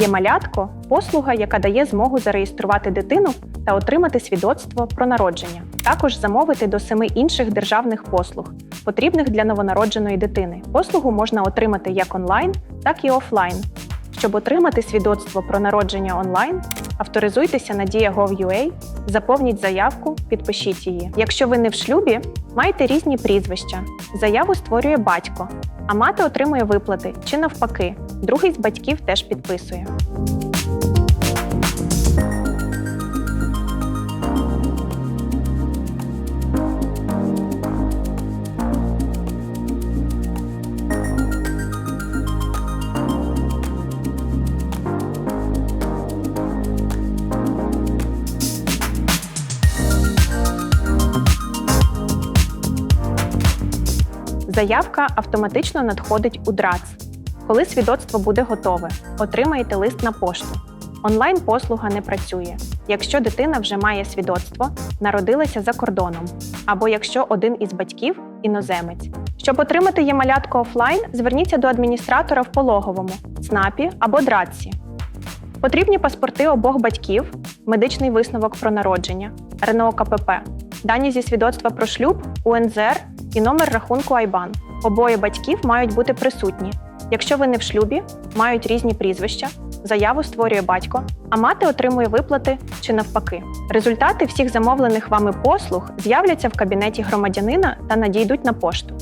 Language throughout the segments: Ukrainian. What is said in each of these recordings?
Є малятко послуга, яка дає змогу зареєструвати дитину та отримати свідоцтво про народження. Також замовити до семи інших державних послуг, потрібних для новонародженої дитини. Послугу можна отримати як онлайн, так і офлайн. Щоб отримати свідоцтво про народження онлайн, авторизуйтеся на Dія.gov.ua, заповніть заявку, підпишіть її. Якщо ви не в шлюбі, маєте різні прізвища. Заяву створює батько, а мати отримує виплати чи навпаки. Другий з батьків теж підписує. Заявка автоматично надходить у ДРАЦ. Коли свідоцтво буде готове, отримаєте лист на пошту. Онлайн-послуга не працює, якщо дитина вже має свідоцтво, народилася за кордоном, або якщо один із батьків іноземець. Щоб отримати є-малятко офлайн, зверніться до адміністратора в пологовому, ЦНАПі або ДРАЦі. Потрібні паспорти обох батьків, медичний висновок про народження, РНО КПП, дані зі свідоцтва про шлюб, УНЗР і номер рахунку Айбан. Обоє батьків мають бути присутні. Якщо ви не в шлюбі, мають різні прізвища, заяву створює батько, а мати отримує виплати чи навпаки. Результати всіх замовлених вами послуг з'являться в кабінеті громадянина та надійдуть на пошту.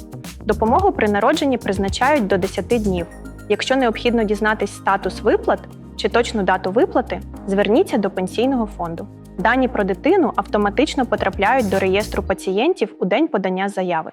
Допомогу при народженні призначають до 10 днів. Якщо необхідно дізнатись статус виплат чи точну дату виплати, зверніться до пенсійного фонду. Дані про дитину автоматично потрапляють до реєстру пацієнтів у день подання заяви.